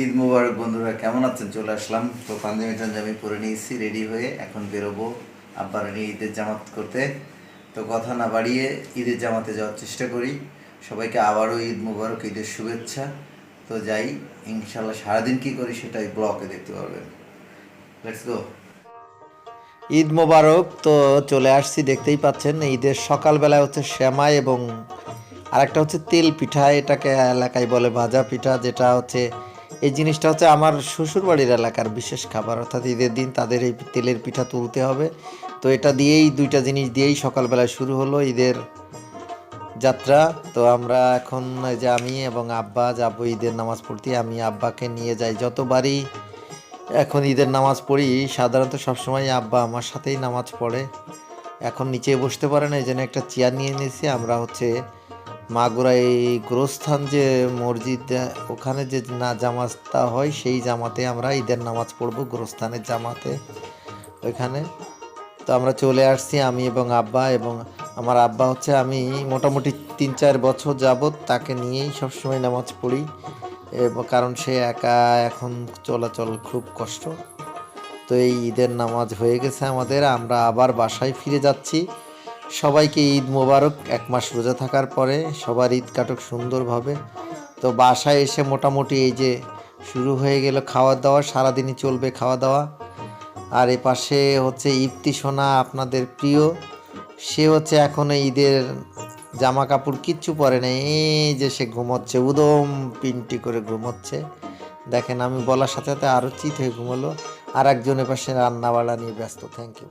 ঈদ মুবারক বন্ধুরা, কেমন আছেন? চলে আসলাম। তো পাঞ্জাবি টাঞ্জাবি পরে নিয়েছি রেডি হয়ে এখন বেরোবো আব্বার নিয়ে ঈদের জামাত করতে। তো কথা না বাড়িয়ে ঈদের জামাতে যাওয়ার চেষ্টা করি। সবাইকে আবারও ঈদ মুবারক, ঈদের শুভেচ্ছা। তো যাই ইনশাল্লাহ সারাদিন কি করি সেটাই ব্লগে দেখতে পারবেন। ঈদ মোবারক, তো চলে আসছি, দেখতেই পাচ্ছেন, ঈদের সকালবেলায় হচ্ছে শ্যামাই এবং আরেকটা হচ্ছে তেল পিঠা, এটাকে এলাকায় বলে ভাজা পিঠা, যেটা হচ্ছে এই জিনিসটা হচ্ছে আমার শ্বশুরবাড়ির এলাকার বিশেষ খাবার। অর্থাৎ ঈদের দিন তাদের এই তেলের পিঠা তুলতে হবে। তো এটা দিয়েই, দুইটা জিনিস দিয়েই সকালবেলায় শুরু হলো ঈদের যাত্রা। তো আমরা এখন যে আমি এবং আব্বা যাব ঈদের নামাজ পড়তে। আমি আব্বাকে নিয়ে যাই যতবারই এখন ঈদের নামাজ পড়ি। সাধারণত সবসময় আব্বা আমার সাথেই নামাজ পড়ে। এখন নিচে বসতে পারে না, এই জন্য একটা চেয়ার নিয়ে নিয়েছি আমরা হচ্ছে মাগুরা এই গোরস্থান যে মসজিদ ওখানে যে না জামাতটা হয়, সেই জামাতে আমরা ঈদের নামাজ পড়ব, গোরস্থানের জামাতে ওইখানে। তো আমরা চলে আসছি আমি এবং আব্বা এবং আমার আব্বা হচ্ছে আমি মোটামুটি তিন চার বছর যাবৎ তাকে নিয়েই সবসময় নামাজ পড়ি কারণ সে একা এখন চলাচল খুব কষ্ট। তো এই ঈদের নামাজ হয়ে গেছে আমাদের, আমরা আবার বাসায় ফিরে যাচ্ছি। সবাইকে ঈদ মোবারক। এক মাস রোজা থাকার পরে সবার ঈদ কাটুক সুন্দরভাবে। তো বাসায় এসে মোটামুটি এই যে শুরু হয়ে গেল খাওয়া দাওয়া সারাদিনই চলবে খাওয়া দাওয়া আর এ পাশে হচ্ছে ইফতি সোনা আপনাদের প্রিয়। সে হচ্ছে এখন ঈদের জামা কাপড় কিচ্ছু পরে না এই যে সে ঘুমোচ্ছে, উদম পিনটি করে ঘুমোচ্ছে। দেখেন আমি বলার সাথে সাথে আরও চিত হয়ে ঘুমোলো। আর একজনের পাশে রান্না বাড়া নিয়ে ব্যস্ত থ্যাংক ইউ